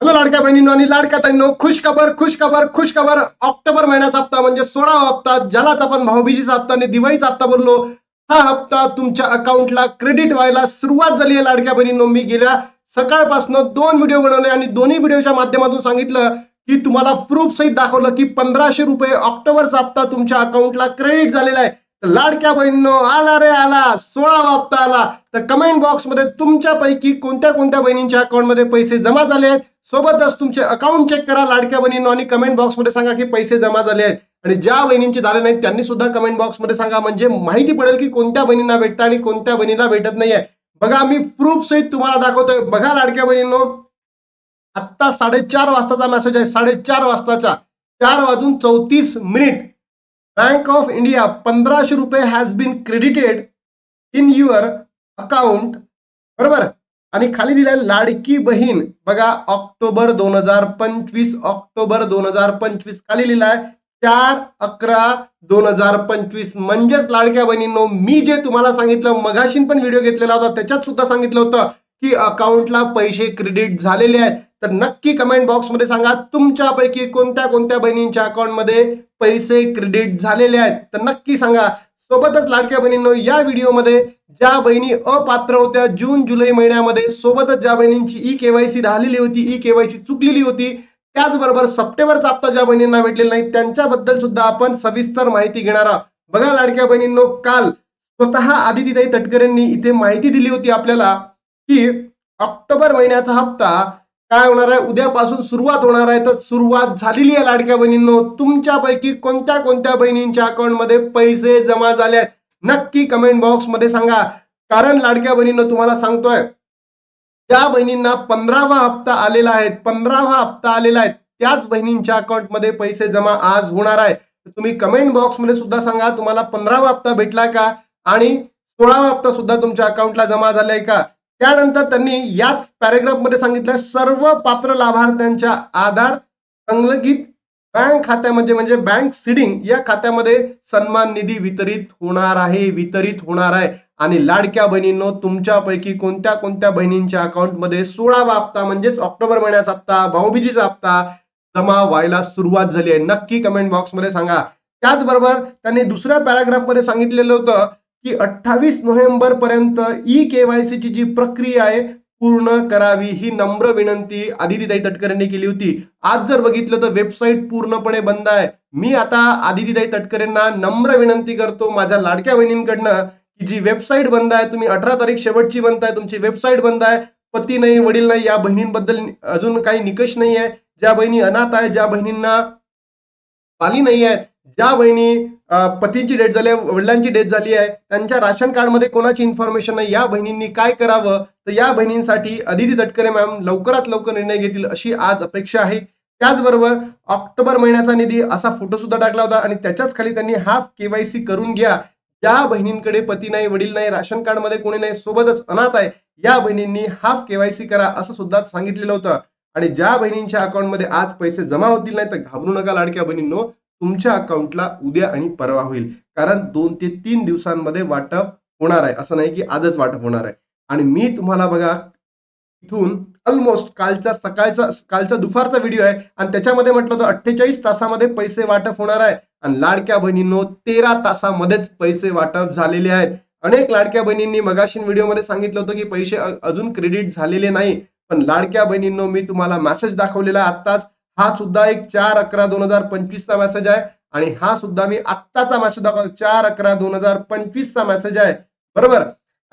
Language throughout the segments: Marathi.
हॅलो लाडक्या बहिणींनो आणि लाडक्या ताईंनो खुश खबर खुश खबर खुश खबर. ऑक्टोबर महिन्याचा हप्ता म्हणजे सोळावा हप्ता ज्यालाच आपण भाऊबीजीचा हप्ता आणि दिवाळीचा हप्ता बोललो हा हप्ता तुमच्या अकाउंटला क्रेडिट व्हायला सुरुवात झाली आहे लाडक्या बहिणींनो. मी गेल्या सकाळपासून दोन व्हिडिओ बनवले आणि दोन्ही व्हिडिओच्या माध्यमातून सांगितलं की तुम्हाला प्रूफ सहित दाखवलं की पंधराशे रुपये ऑक्टोबरचा हप्ता तुमच्या अकाउंटला क्रेडिट झालेला आहे. लाडक्या बहिणींनो आला रे आला सोळा हप्ता आला. तर कमेंट बॉक्समध्ये तुमच्यापैकी कोणत्या कोणत्या बहिणींच्या अकाउंटमध्ये पैसे जमा झाले आहेत? सोबतच तुमचे अकाउंट चेक करा लाडक्या बहिणींनो आणि कमेंट बॉक्समध्ये सांगा की पैसे जमा झाले आहेत. आणि ज्या बहिणींचे झाले नाहीत त्यांनी सुद्धा कमेंट बॉक्समध्ये सांगा. म्हणजे माहिती पडेल की कोणत्या बहिणींना भेटतं आणि कोणत्या बहिणीला भेटत नाहीये. बघा मी प्रूफ सहित तुम्हाला दाखवतोय. बघा लाडक्या बहिणींनो आत्ता साडेचार वाजताचा मेसेज आहे. साडेचार वाजताचा. चार वाजून चौतीस मिनिट बँक ऑफ इंडिया पंधराशे रुपये has been credited in your account बरोबर? आणि खाली दिलाय लाडकी बहीण बघा ऑक्टोबर दोन हजार पंचवीस ऑक्टोबर दोन हजार पंचवीस. खाली लिहिलाय चार अकरा दोन हजार पंचवीस. म्हणजेच लाडक्या बहिणींनो मी जे तुम्हाला सांगितलं मगाशीन पण व्हिडिओ घेतलेला होता त्याच्यात सुद्धा सांगितलं होतं की अकाउंटला पैसे क्रेडिट झालेले आहेत. तर नक्की कमेंट बॉक्समध्ये सांगा तुमच्यापैकी कोणत्या कोणत्या बहिणींच्या अकाउंटमध्ये पैसे क्रेडिट झालेले आहेत? तर नक्की सांगा. सोबतच लाडक्या बहिणींनो या व्हिडिओमध्ये ज्या बहिणी अपात्र होत्या जून जुलै महिन्यामध्ये सोबतच ज्या बहिणींची ई केवायसी राहिलेली होती ई केवायसी चुकलेली होती त्याचबरोबर सप्टेंबरचा हप्ता ज्या बहिणींना भेटलेला नाही त्यांच्याबद्दल सुद्धा आपण सविस्तर माहिती घेणार आहोत. बघा लाडक्या बहिणींनो काल स्वतः आदितीताई तटकरेंनी इथे माहिती दिली होती आपल्याला की ऑक्टोबर महिन्याचा हप्ता काय होणार आहे? उद्यापासून सुरुवात होणार आहे. तर सुरुवात झालेली आहे लाडक्या बहिणींनो. तुमच्यापैकी कोणत्या कोणत्या बहिणींच्या अकाउंटमध्ये पैसे जमा झाले आहेत? नक्की कमेंट बॉक्समध्ये सांगा. कारण लाडक्या बहिणींनो तुम्हाला सांगतोय ज्या बहिणींना पंधरावा हप्ता आलेला आहे पंधरावा हप्ता आलेला आहे त्याच बहिणींच्या अकाउंटमध्ये पैसे जमा आज होणार आहे. तुम्ही कमेंट बॉक्समध्ये सुद्धा सांगा तुम्हाला पंधरावा हप्ता भेटला का? आणि सोळावा हप्ता सुद्धा तुमच्या अकाउंटला जमा झालाय का? त्यानंतर त्यांनी याच पॅरेग्राफमध्ये सांगितलं सर्व पात्र लाभार्थ्यांच्या आधार संलगित बँक खात्यामध्ये म्हणजे बँक सिडिंग या खात्यामध्ये सन्मान निधी वितरित होणार आहे वितरित होणार आहे. आणि लाडक्या बहिणींनो तुमच्यापैकी कोणत्या कोणत्या बहिणींच्या अकाउंटमध्ये सोळावा हप्ता म्हणजेच ऑक्टोबर महिन्याचा हप्ता भाऊबीजीचा हप्ता जमा व्हायला सुरुवात झाली आहे? नक्की कमेंट बॉक्समध्ये सांगा. त्याचबरोबर त्यांनी दुसऱ्या पॅराग्राफमध्ये सांगितलेलं होतं की अठ्ठावीस नोव्हेंबर पर्यंत ई केवायसीची जी प्रक्रिया आहे पूर्ण करावी ही नम्र विनंती आदितीताई तटकरेंनी केली होती. आज जर बघितलं तर वेबसाईट पूर्णपणे बंद आहे. मी आता आदितीताई तटकरेंना नम्र विनंती करतो माझ्या लाडक्या बहिणींकडनं की जी वेबसाईट बंद आहे तुम्ही अठरा तारीख शेवटची बंद आहे तुमची वेबसाईट बंद आहे. पती नाही वडील नाही या बहिणींबद्दल अजून काही निकष नाही आहे ज्या बहिणी अनाथ आहे ज्या बहिणींना पाली नाही आहे ज्या बहिणी पतींची डेट झाली आहे वडिलांची डेट झाली आहे. त्यांच्या राशन कार्डमध्ये कोणाची इन्फॉर्मेशन नाही या बहिणींनी काय करावं? तर या बहिणींसाठी अदिती तटकरे मॅम लवकरात लवकर निर्णय घेतील अशी आज अपेक्षा आहे. त्याचबरोबर ऑक्टोबर महिन्याचा निधी असा फोटो सुद्धा टाकला होता आणि त्याच्याच खाली त्यांनी हाफ केवायसी करून घ्या. ज्या बहिणींकडे पती नाही वडील नाही राशन कार्डमध्ये कोणी नाही सोबतच अनाथ आहे. या बहिणींनी हाफ केवायसी करा असं सुद्धा सांगितलेलं होतं. आणि ज्या बहिणींच्या अकाउंटमध्ये आज पैसे जमा होतील नाही तर घाबरू नका लाडक्या बहिणींनो. तुमच्या अकाउंटला उद्या आणि परवा होईल. कारण दोन ते तीन दिवसांमध्ये वाटप होणार आहे. असं नाही की आजच वाटप होणार आहे. आणि मी तुम्हाला बघा इथून ऑलमोस्ट कालचा सकाळचा कालचा दुपारचा व्हिडिओ आहे. आणि त्याच्यामध्ये म्हटलं होतं अठ्ठेचाळीस तासामध्ये पैसे वाटप होणार आहे. आणि लाडक्या बहिणींनो तेरा तासामध्येच पैसे वाटप झालेले आहेत. अनेक लाडक्या बहिणींनी मगाशीन व्हिडिओमध्ये सांगितलं होतं की पैसे अजून क्रेडिट झालेले नाही. पण लाडक्या बहिणींनो मी तुम्हाला मेसेज दाखवलेला आहे आत्ताच. हा सुद्धा एक चार अकरा दोन हजार पंचवीसचा मेसेज आहे. आणि हा सुद्धा मी आत्ताचा मेसेज दाखवतो. चार अकरा दोन हजार पंचवीसचा मेसेज आहे. बरोबर?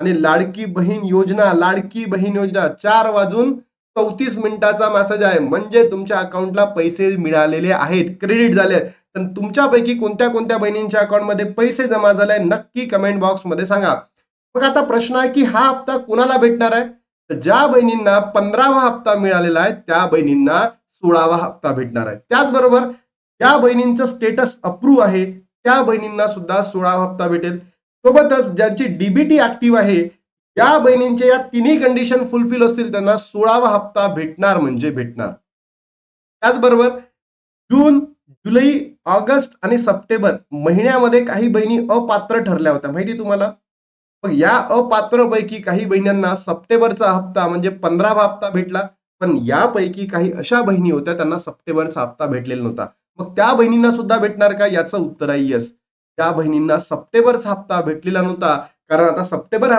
आणि लाडकी बहीण योजना लाडकी बहीण योजना चार वाजून चौतीस मिनिटाचा मेसेज आहे. म्हणजे तुमच्या अकाउंटला पैसे मिळालेले आहेत. क्रेडिट झाले. पण तर तुमच्यापैकी कोणत्या कोणत्या बहिणींच्या अकाउंटमध्ये पैसे जमा झाले नक्की कमेंट बॉक्समध्ये सांगा. मग आता प्रश्न आहे की हा हप्ता कुणाला भेटणार आहे? तर ज्या बहिणींना पंधरावा हप्ता मिळालेला आहे त्या बहिणींना सोळावा हप्ता भेटणार आहे. त्याचबरोबर ज्या बहिणींचं स्टेटस अप्रूव्ह आहे. त्या बहिणींना सुद्धा सोळावा हप्ता भेटेल. सोबतच ज्यांची डीबीटी ऍक्टिव्ह आहे या बहिणींचे या तिन्ही कंडिशन फुलफिल असतील त्यांना सोळावा हप्ता भेटणार म्हणजे भेटणार. त्याचबरोबर जून जुलै ऑगस्ट आणि सप्टेंबर महिन्यामध्ये काही बहिणी अपात्र ठरल्या होत्या. माहिती तुम्हाला? मग या अपात्र पैकी काही बहिणींना सप्टेंबरचा हप्ता म्हणजे पंधरावा हप्ता भेटला. पण यापैकी काही अशा बहिणी होत्या त्यांना सप्टेंबरचा हप्ता भेटलेला नव्हता. मग त्या बहिणींना सुद्धा भेटणार का? याचं उत्तर आहे यस त्या बहिणींना सप्टेंबरचा हप्ता भेटलेला नव्हता. कारण आता सप्टेंबर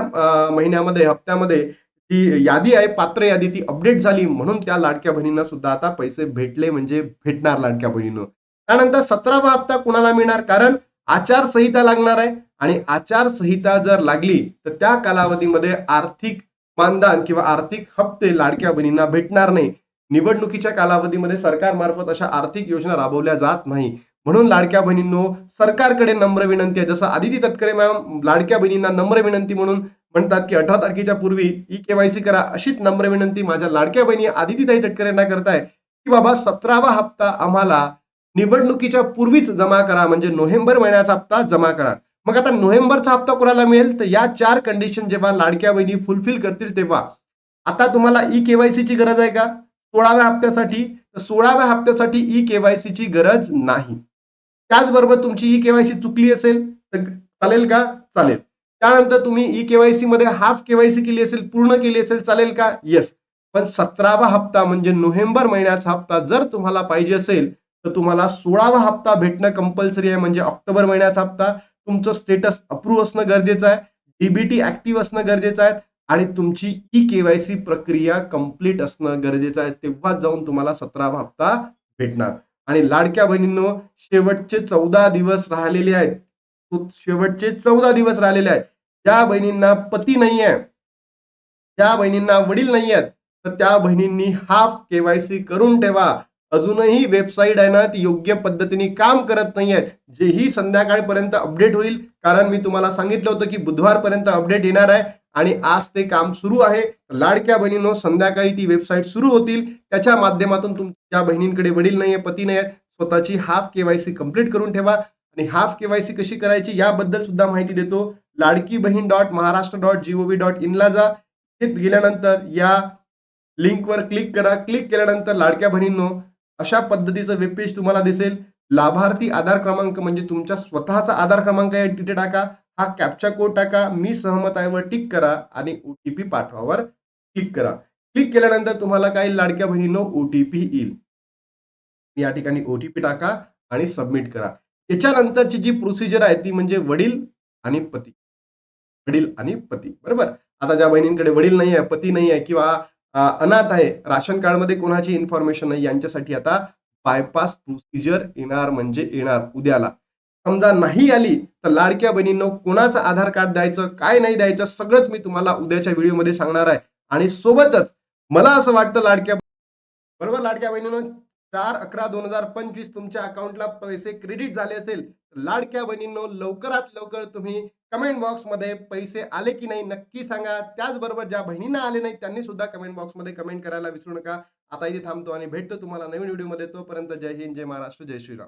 महिन्यामध्ये हप्त्यामध्ये ती यादी आहे पात्र यादी ती अपडेट झाली. म्हणून त्या लाडक्या बहिणींना सुद्धा आता पैसे भेटले म्हणजे भेटणार लाडक्या बहिणीनं. त्यानंतर सतरावा हप्ता कुणाला मिळणार? कारण आचारसंहिता लागणार आहे. आणि आचारसंहिता जर लागली तर त्या कालावधीमध्ये आर्थिक मानदान किंवा आर्थिक हप्ते लाडक्या बहिणींना भेटणार नाही. निवडणुकीच्या कालावधीमध्ये सरकारमार्फत अशा आर्थिक योजना राबवल्या जात नाही. म्हणून लाडक्या बहिणींनो सरकारकडे नम्र विनंती आहे. जसं आदिती तटकरे मॅम लाडक्या बहिणींना नम्र विनंती म्हणून म्हणतात की अठरा तारखेच्या पूर्वी ई केवायसी करा. अशीच नम्र विनंती माझ्या लाडक्या बहिणी आदितीताई तटकरे यांना करताय. की बाबा सतरावा हप्ता आम्हाला निवडणुकीच्या पूर्वीच जमा करा. म्हणजे नोव्हेंबर महिन्याचा हप्ता जमा करा. मग आता नोव्हेंबरचा हप्ता कोणाला मिळेल? तर या चार कंडिशन जेव्हा लाडक्या बहिणी फुलफिल करतील तेव्हा. आता तुम्हाला ई केवायसीची गरज आहे का? सोळाव्या हप्त्यासाठी. तर सोळाव्या हप्त्यासाठी ई केवायसीची गरज नाही. त्याचबरोबर तुमची ई केवायसी चुकली असेल तर चालेल का? चालेल. त्यानंतर तुम्ही ई केवायसी मध्ये हाफ केवायसी केली असेल पूर्ण केली असेल चालेल का? येस पण सतरावा हप्ता म्हणजे नोव्हेंबर महिन्याचा हप्ता जर तुम्हाला पाहिजे असेल तर तुम्हाला सोळावा हप्ता भेटणं कंपल्सरी आहे म्हणजे ऑक्टोबर महिन्याचा हप्ता. तुमचं स्टेटस अप्रूव्ह असणं गरजेचं आहे डीबीटी ऍक्टिव्ह असणं गरजेचं आहे आणि तुमची ई केवायसी प्रक्रिया कंप्लीट असणं गरजेचं आहे तेव्हा जाऊन तुम्हाला सतरावा हप्ता भेटणार. आणि लाडक्या बहिणींनो शेवटचे चौदा दिवस राहिलेले आहेत. शेवटचे चौदा दिवस राहिलेले आहेत. ज्या बहिणींना पती नाही आहे ज्या बहिणींना वडील नाही आहेत तर त्या बहिणींनी हाफ केवायसी करून ठेवा. अजूनही वेबसाईट आहे ना ती योग्य पद्धतीने काम करत नाही जे जेही संध्याकाळपर्यंत अपडेट होईल कारण मी तुम्हाला सांगितलं होतं की बुधवारपर्यंत अपडेट येणार आहे आणि आज ते काम सुरू आहे. लाडक्या बहिणींनो संध्याकाळी ती वेबसाईट सुरू होतील. त्याच्या माध्यमातून तुमच्या बहिणींकडे वडील नाहीये पती नाही आहेत स्वतःची हाफ केवायसी कंप्लीट करून ठेवा. आणि हाफ केवायसी कशी करायची याबद्दल सुद्धा माहिती देतो. Ladki Bahin dot Maharashtra dot G O V dot इनला जा. गेल्यानंतर या लिंकवर क्लिक करा. क्लिक केल्यानंतर लाडक्या बहिणींनो अशा पद्धतीचं वेबपेज तुम्हाला दिसेल. लाभार्थी आधार क्रमांक म्हणजे तुमच्या स्वतःचा आधार क्रमांक आहे तिथे टाका. हा कॅप्चा कोड टाका. मी सहमत आहे वर टिक करा आणि ओटीपी पाठवावर क्लिक करा. क्लिक केल्यानंतर तुम्हाला काही लाडक्या बहिणीनं ओटीपी येईल. या ठिकाणी ओटीपी टाका आणि सबमिट करा. त्याच्यानंतरची जी प्रोसिजर आहे ती म्हणजे वडील आणि पती. वडील आणि पती. बरोबर? आता ज्या बहिणींकडे वडील नाही आहे पती नाही आहे किंवा अनाथ आहे. राशन कार्डमध्ये कोणाची इन्फॉर्मेशन नाही यांच्यासाठी आता बायपास प्रोसिजर येणार म्हणजे येणार उद्याला. समजा नाही आली तर लाडक्या बहिणींनो कोणाचं आधार कार्ड द्यायचं काय नाही द्यायचं सगळंच मी तुम्हाला उद्याच्या व्हिडिओमध्ये सांगणार आहे. आणि सोबतच मला असं वाटतं लाडक्या बरोबर? लाडक्या बहिणींनो चार अकरा दोन हजार पंचवीस तुमच्या अकाउंटला पैसे क्रेडिट झाले असेल लाडक्या बहिणींनो लवकरात लवकर तुम्ही कमेंट बॉक्समध्ये पैसे आले की नाही नक्की सांगा. त्याचबरोबर ज्या बहिणींना आले नाही त्यांनी सुद्धा कमेंट बॉक्समध्ये कमेंट करायला विसरू नका. आता इथे थांबतो आणि भेटतो तुम्हाला नवीन व्हिडिओमध्ये तोपर्यंत जय हिंद जय महाराष्ट्र जय श्रीराम.